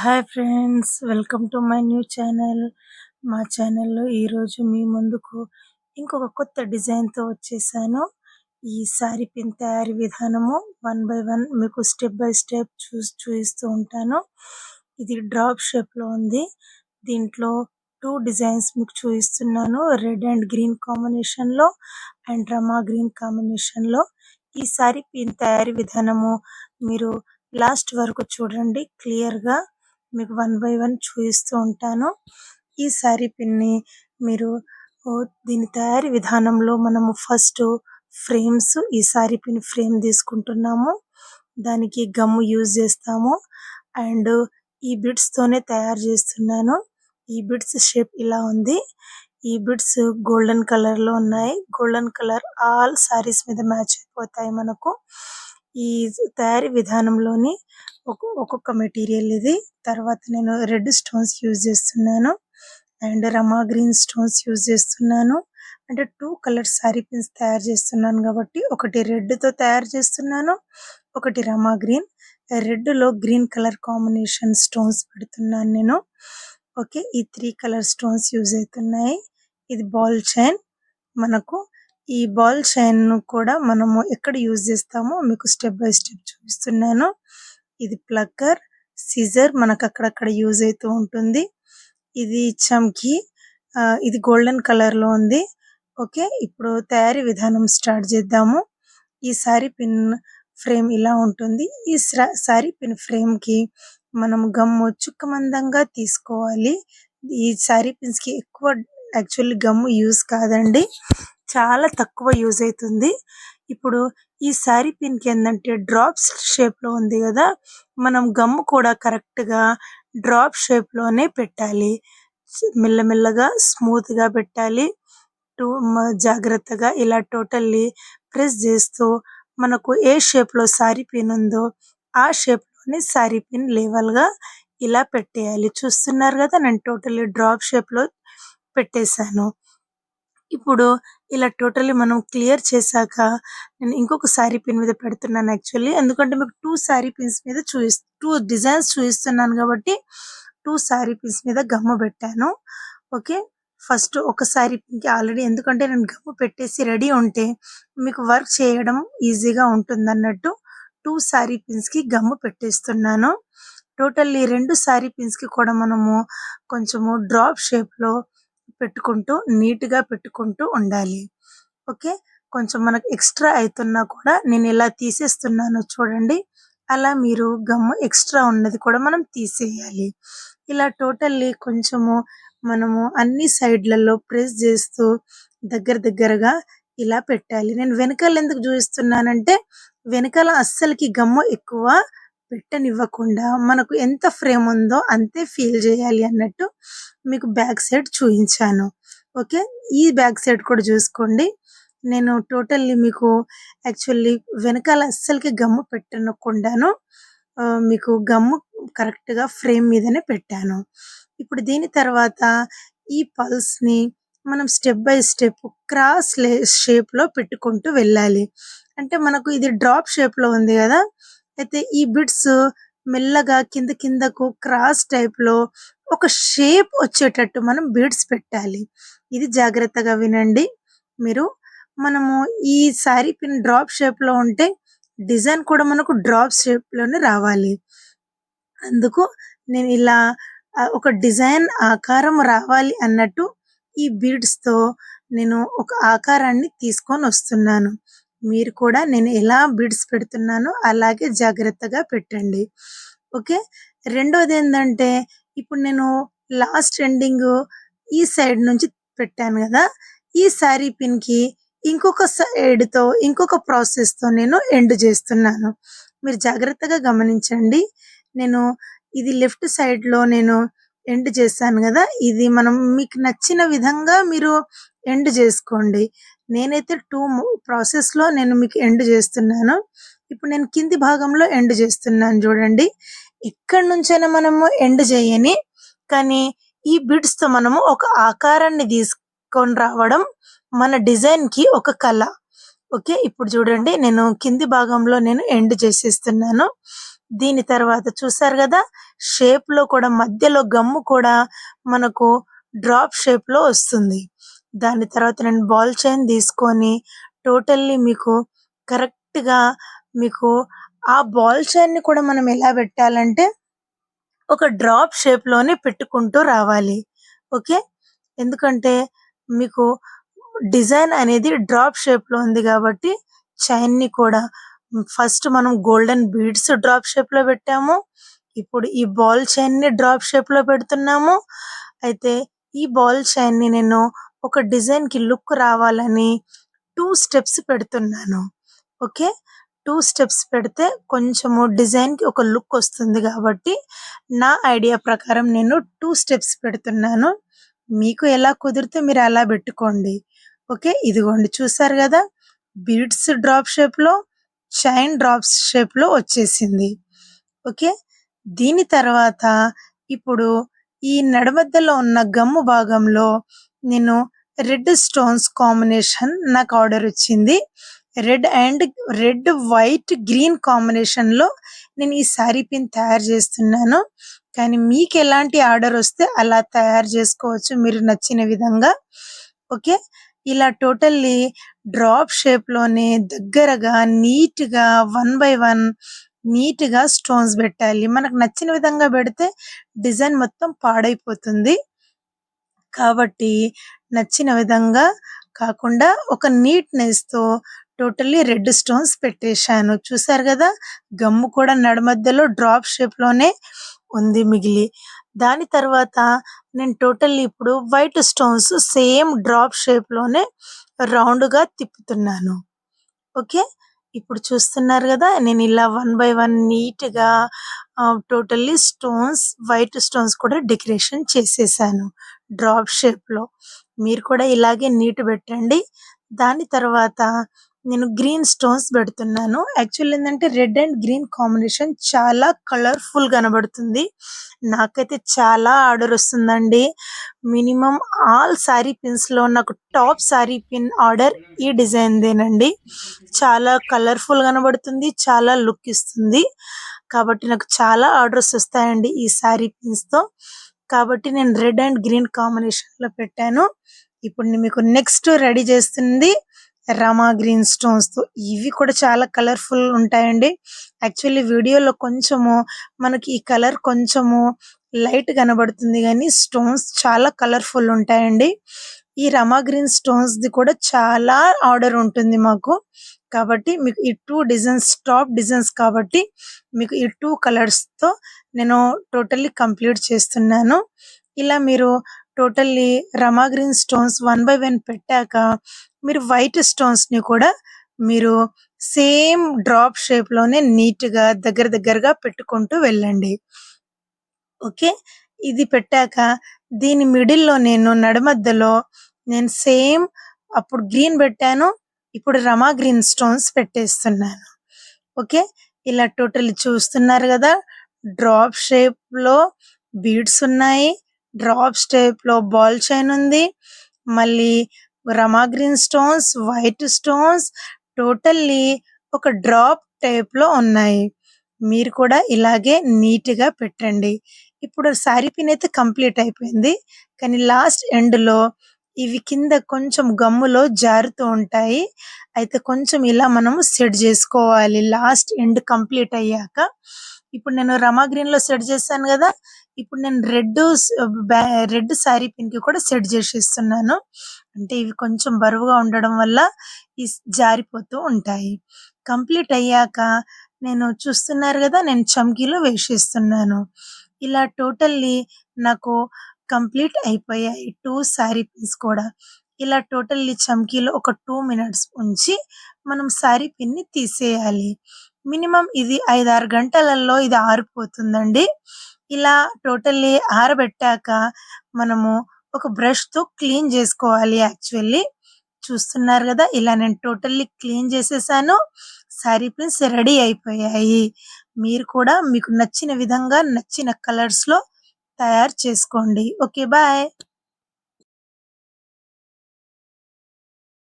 Hi friends welcome to my new channel. మా ఛానల్లో ఈరోజు మీ ముందుకు ఇంకొక కొత్త డిజైన్తో వచ్చేసాను. ఈ సారీ పిన్ తయారీ విధానము వన్ బై వన్ మీకు స్టెప్ బై స్టెప్ చూసి చూపిస్తూ ఉంటాను. ఇది డ్రాప్ షేప్లో ఉంది. దీంట్లో టూ డిజైన్స్ మీకు చూపిస్తున్నాను రెడ్ అండ్ గ్రీన్ కాంబినేషన్లో అండ్ రమా గ్రీన్ కాంబినేషన్లో ఈ సారీ పిన్ తయారీ విధానము మీరు లాస్ట్ వరకు చూడండి క్లియర్గా. మీకు వన్ బై వన్ చూపిస్తూ ఉంటాను. ఈ సారీ పిన్ని మీరు దీని తయారీ విధానంలో మనము ఫస్ట్ ఫ్రేమ్స్ ఈ సారీ పిన్ ఫ్రేమ్ తీసుకుంటున్నాము. దానికి గమ్ యూజ్ చేస్తాము. అండ్ ఈ బిడ్స్ తోనే తయారు చేస్తున్నాను. ఈ బిడ్స్ షేప్ ఇలా ఉంది. ఈ బిడ్స్ గోల్డెన్ కలర్లో ఉన్నాయి. గోల్డెన్ కలర్ ఆల్ సారీస్ మీద మ్యాచ్ అయిపోతాయి మనకు. ఈ తయారీ విధానంలోని ఒక్కొక్క మెటీరియల్ ఇది. తర్వాత నేను రెడ్ స్టోన్స్ యూజ్ చేస్తున్నాను. And Rama green stones use చేస్తున్నాను. అంటే టూ కలర్ సారీ పిన్స్ తయారు చేస్తున్నాను కాబట్టి ఒకటి రెడ్తో తయారు చేస్తున్నాను ఒకటి రమా గ్రీన్. రెడ్లో గ్రీన్ కలర్ కాంబినేషన్ స్టోన్స్ పెడుతున్నాను నేను. ఓకే ఈ త్రీ కలర్ స్టోన్స్ యూజ్ అవుతున్నాయి. ఇది బాల్ చైన్. మనకు ఈ బాల్ చైన్ కూడా మనము ఎక్కడ యూజ్ చేస్తామో మీకు స్టెప్ బై స్టెప్ చూపిస్తున్నాను. ఇది ప్లక్కర్ సిజర్ మనకు అక్కడక్కడ యూజ్ అవుతూ ఉంటుంది. ఇది చమ్కి ఇది గోల్డెన్ కలర్లో ఉంది. ఓకే ఇప్పుడు తయారీ విధానం స్టార్ట్ చేద్దాము. ఈ సారీ పిన్ ఫ్రేమ్ ఇలా ఉంటుంది. ఈ సారీ పిన్ ఫ్రేమ్కి మనం గమ్ము చుక్కమందంగా తీసుకోవాలి. ఈ సారీ పిన్స్కి ఎక్కువ యాక్చువల్లీ గమ్ము యూజ్ కాదండి. చాలా తక్కువ యూజ్ అవుతుంది ఇప్పుడు ఈ సారీ పిన్కి ఏంటంటే డ్రాప్స్ షేప్లో ఉంది కదా మనం గమ్ము కూడా కరెక్ట్గా డ్రాప్ షేప్లోనే పెట్టాలి మెల్లమెల్లగా స్మూత్గా పెట్టాలి. టూ జాగ్రత్తగా ఇలా టోటల్లీ ప్రెస్ చేస్తూ మనకు ఏ షేప్లో సారీ పిన్ ఉందో ఆ షేప్లోనే సారీ పిన్ లేవల్గా గా ఇలా పెట్టేయాలి. చూస్తున్నారు కదా నేను టోటల్లీ డ్రాప్ షేప్లో పెట్టేశాను. ఇప్పుడు ఇలా టోటల్లీ మనం క్లియర్ చేశాక నేను ఇంకొక సారీ పిన్ మీద పెడుతున్నాను యాక్చువల్లీ. ఎందుకంటే మీకు టూ సారీ పిన్స్ మీద చూపి టూ డిజైన్స్ చూపిస్తున్నాను కాబట్టి టూ సారీ పిన్స్ మీద గమ్ము పెట్టాను. ఓకే? ఫస్ట్ ఒక సారీ కి ఆల్రెడీ ఎందుకంటే నేను గమ్ము పెట్టేసి రెడీ ఉంటే మీకు వర్క్ చేయడం ఈజీగా ఉంటుంది అన్నట్టు టూ సారీ పిన్స్కి గమ్ము పెట్టేస్తున్నాను. టోటల్లీ రెండు సారీ పిన్స్కి కూడా మనము కొంచెము డ్రాప్ షేప్లో పెట్టుకుంటూ నీట్గా పెట్టుకుంటూ ఉండాలి. ఓకే? కొంచెం మనకు ఎక్స్ట్రా అవుతున్నా కూడా నేను ఇలా తీసేస్తున్నాను చూడండి. అలా మీరు గమ్ము ఎక్స్ట్రా ఉన్నది కూడా మనం తీసేయాలి. ఇలా టోటల్లీ కొంచెము మనము అన్ని సైడ్లలో ప్రెస్ చేస్తూ దగ్గర దగ్గరగా ఇలా పెట్టాలి. నేను వెనకాల ఎందుకు చూపిస్తున్నానంటే వెనకాల అస్సలకి గమ్ము ఎక్కువ పెట్టనివ్వకుండా మనకు ఎంత ఫ్రేమ్ ఉందో అంతే ఫీల్ చేయాలి అన్నట్టు మీకు బ్యాక్ సైడ్ చూపించాను ఓకే? ఈ బ్యాక్ సైడ్ కూడా చూసుకోండి. నేను టోటల్లీ మీకు యాక్చువల్లీ వెనకాల అస్సలకి గమ్ము పెట్టనకుండాను మీకు గమ్ము కరెక్ట్గా ఫ్రేమ్ మీదనే పెట్టాను. ఇప్పుడు దీని తర్వాత ఈ పల్స్ని మనం స్టెప్ బై స్టెప్ క్రాస్ షేప్లో పెట్టుకుంటూ వెళ్ళాలి. అంటే మనకు ఇది డ్రాప్ షేప్లో ఉంది కదా? అయితే ఈ బిట్స్ మెల్లగా కింద కిందకు క్రాస్ టైప్లో ఒక షేప్ వచ్చేటట్టు మనం బీడ్స్ పెట్టాలి. ఇది జాగ్రత్తగా వినండి. మీరు మనము ఈ సారీ పిన్ డ్రాప్ షేప్లో ఉంటే డిజైన్ కూడా మనకు డ్రాప్ షేప్లోనే రావాలి. అందుకు నేను ఇలా ఒక డిజైన్ ఆకారం రావాలి అన్నట్టు ఈ బీడ్స్తో నేను ఒక ఆకారాన్ని తీసుకొని వస్తున్నాను. మీరు కూడా నేను ఎలా బిడ్స్ పెడుతున్నానో అలాగే జాగ్రత్తగా పెట్టండి. ఓకే? రెండోది ఏంటంటే ఇప్పుడు నేను లాస్ట్ ఎండింగ్ ఈ సైడ్ నుంచి పెట్టాను కదా ఈ సారీ పిన్కి ఇంకొక సైడ్తో ఇంకొక ప్రాసెస్తో నేను ఎండ్ చేస్తున్నాను. మీరు జాగ్రత్తగా గమనించండి. నేను ఇది లెఫ్ట్ సైడ్లో నేను ఎండ్ చేశాను కదా ఇది మనం మీకు నచ్చిన విధంగా మీరు ఎండ్ చేసుకోండి. నేనైతే టూ ప్రాసెస్లో నేను మీకు ఎండ్ చేస్తున్నాను. ఇప్పుడు నేను కింది భాగంలో ఎండ్ చేస్తున్నాను చూడండి. ఎక్కడి నుంచైనా మనము ఎండ్ చేయని కానీ ఈ బిడ్స్తో మనము ఒక ఆకారాన్ని తీసుకొని రావడం మన డిజైన్కి ఒక కళ. ఓకే? ఇప్పుడు చూడండి నేను కింది భాగంలో నేను ఎండ్ చేసేస్తున్నాను. దీని తర్వాత చూసారు కదా షేప్లో కూడా మధ్యలో గమ్ము కూడా మనకు డ్రాప్ షేప్లో వస్తుంది. దాని తర్వాత నేను బాల్ చైన్ తీసుకొని టోటల్లీ మీకు కరెక్ట్గా మీకు ఆ బాల్ చైన్ని కూడా మనం ఎలా పెట్టాలంటే ఒక డ్రాప్ షేప్లోనే పెట్టుకుంటూ రావాలి. ఓకే ఎందుకంటే మీకు డిజైన్ అనేది డ్రాప్ షేప్లో ఉంది కాబట్టి చైన్ని కూడా ఫస్ట్ మనం గోల్డెన్ బీడ్స్ డ్రాప్ షేప్లో పెట్టాము. ఇప్పుడు ఈ బాల్ చైన్ని డ్రాప్ షేప్లో పెడుతున్నాము. అయితే ఈ బాల్ చైన్ని నేను ఒక డిజైన్కి లుక్ రావాలని టూ స్టెప్స్ పెడుతున్నాను. ఓకే? టూ స్టెప్స్ పెడితే కొంచెము డిజైన్కి ఒక లుక్ వస్తుంది కాబట్టి నా ఐడియా ప్రకారం నేను టూ స్టెప్స్ పెడుతున్నాను. మీకు ఎలా కుదిరితే మీరు అలా పెట్టుకోండి. ఓకే? ఇదిగోండి చూసారు కదా? బీడ్స్ డ్రాప్ షేప్లో చైన్ డ్రాప్స్ షేప్లో వచ్చేసింది. ఓకే? దీని తర్వాత ఇప్పుడు ఈ నడమధ్యలో ఉన్న గమ్ము భాగంలో నేను రెడ్ స్టోన్స్ కాంబినేషన్ నాకు ఆర్డర్ వచ్చింది. Red and red white green కాంబినేషన్లో నేను ఈ సారీ పిన్ తయారు చేస్తున్నాను. కానీ మీకు ఎలాంటి ఆర్డర్ వస్తే అలా తయారు చేసుకోవచ్చు. మీరు నచ్చిన విధంగా. ఓకే? ఇలా టోటల్లీ డ్రాప్ షేప్లోనే దగ్గరగా నీట్గా వన్ బై వన్ నీట్గా స్టోన్స్ పెట్టాలి. మనకు నచ్చిన విధంగా పెడితే డిజైన్ మొత్తం పాడైపోతుంది. కాబట్టి నచ్చిన విధంగా కాకుండా ఒక నీట్నెస్తో టోటల్లీ రెడ్ స్టోన్స్ పెట్టేశాను. చూసారు కదా? గమ్ము కూడా నడుమధ్యలో డ్రాప్ షేప్లోనే ఉంది మిగిలి. దాని తర్వాత నేను టోటల్లీ ఇప్పుడు వైట్ స్టోన్స్ సేమ్ డ్రాప్ షేప్లోనే రౌండ్గా తిప్పుతున్నాను. ఓకే? ఇప్పుడు చూస్తున్నారు కదా? నేను ఇలా వన్ బై వన్ నీట్గా టోటల్లీ స్టోన్స్ వైట్ స్టోన్స్ కూడా డెకరేషన్ చేసేసాను. డ్రాప్ షేప్లో. మీరు కూడా ఇలాగే నీట్ పెట్టండి. దాని తర్వాత నేను గ్రీన్ స్టోన్స్ పెడుతున్నాను. యాక్చువల్ ఏంటంటే రెడ్ అండ్ గ్రీన్ కాంబినేషన్ చాలా కలర్ఫుల్ కనబడుతుంది. నాకైతే చాలా ఆర్డర్ వస్తుందండి. మినిమం ఆల్ సారీ పిన్స్లో నాకు టాప్ సారీ పిన్ ఆర్డర్ ఈ డిజైన్దేనండి. చాలా కలర్ఫుల్ కనబడుతుంది చాలా లుక్ ఇస్తుంది. కాబట్టి నాకు చాలా ఆర్డర్స్ వస్తాయండి ఈ సారీ పిన్స్తో కాబట్టి నేను రెడ్ అండ్ గ్రీన్ కాంబినేషన్లో పెట్టాను. ఇప్పుడు మీకు నెక్స్ట్ రెడీ చేస్తుంది రమా గ్రీన్ స్టోన్స్తో. ఇవి కూడా చాలా కలర్ఫుల్ ఉంటాయండి. యాక్చువల్లీ వీడియోలో కొంచెము మనకి ఈ కలర్ కొంచెము లైట్ కనబడుతుంది కానీ స్టోన్స్ చాలా కలర్ఫుల్ ఉంటాయండి. ఈ రమా గ్రీన్ స్టోన్స్ ది కూడా చాలా ఆర్డర్ ఉంటుంది మాకు. కాబట్టి మీకు ఈ టూ డిజైన్స్ టాప్ డిజైన్స్ కాబట్టి మీకు ఈ టూ కలర్స్తో నేను టోటల్లీ కంప్లీట్ చేస్తున్నాను. ఇలా మీరు totally Rama green stones one by one పెట్టాక మీరు వైట్ స్టోన్స్ని కూడా మీరు సేమ్ డ్రాప్ షేప్లోనే నీట్గా దగ్గర దగ్గరగా పెట్టుకుంటూ వెళ్ళండి. ఓకే ఇది పెట్టాక దీని మిడిల్లో నేను నడుమధ్యలో నేను సేమ్ అప్పుడు గ్రీన్ పెట్టాను. ఇప్పుడు రమా గ్రీన్ స్టోన్స్ పెట్టేస్తున్నాను. ఓకే? ఇలా టోటల్ చూస్తున్నారు కదా? డ్రాప్ షేప్లో బీడ్స్ ఉన్నాయి. డ్రాప్ షేప్లో బాల్ చైన్ ఉంది. మళ్ళీ Rama green stones white stones totally ఒక డ్రాప్ టైప్లో ఉన్నాయి. మీరు కూడా ఇలాగే నీట్గా పెట్టండి. ఇప్పుడు శారీ పిన్ అయితే కంప్లీట్ అయిపోయింది. కానీ లాస్ట్ ఎండ్లో ఇవి కింద కొంచెం గమ్ములో జారుతూ ఉంటాయి. అయితే కొంచెం ఇలా మనము సెట్ చేసుకోవాలి. లాస్ట్ ఎండ్ కంప్లీట్ అయ్యాక. ఇప్పుడు నేను రమా గ్రీన్లో సెట్ చేశాను కదా. ఇప్పుడు నేను రెడ్ రెడ్ సారీ పిన్కి కూడా సెట్ చేసేస్తున్నాను. అంటే ఇవి కొంచెం బరువుగా ఉండడం వల్ల ఈ జారిపోతూ ఉంటాయి. కంప్లీట్ అయ్యాక నేను చూస్తున్నారు కదా నేను చమ్కీలో వేసేస్తున్నాను. ఇలా టోటల్లీ నాకు కంప్లీట్ అయిపోయాయి. టూ సారీ పిన్స్ కూడా. ఇలా టోటల్లీ చమ్కీలో ఒక టూ మినిట్స్ ఉంచి మనం సారీ పిన్ని తీసేయాలి. మినిమం ఇది ఐదారు గంటలలో ఇది ఆరిపోతుందండి. ఇలా టోటల్లీ ఆరబెట్టాక మనము ఒక బ్రష్తో క్లీన్ చేసుకోవాలి యాక్చువల్లీ. చూస్తున్నారు కదా ఇలా నేను టోటల్లీ క్లీన్ చేసేసాను. సారీ పిన్స్ రెడీ అయిపోయాయి. మీరు కూడా మీకు నచ్చిన విధంగా నచ్చిన కలర్స్లో తయారు చేసుకోండి. Okay bye.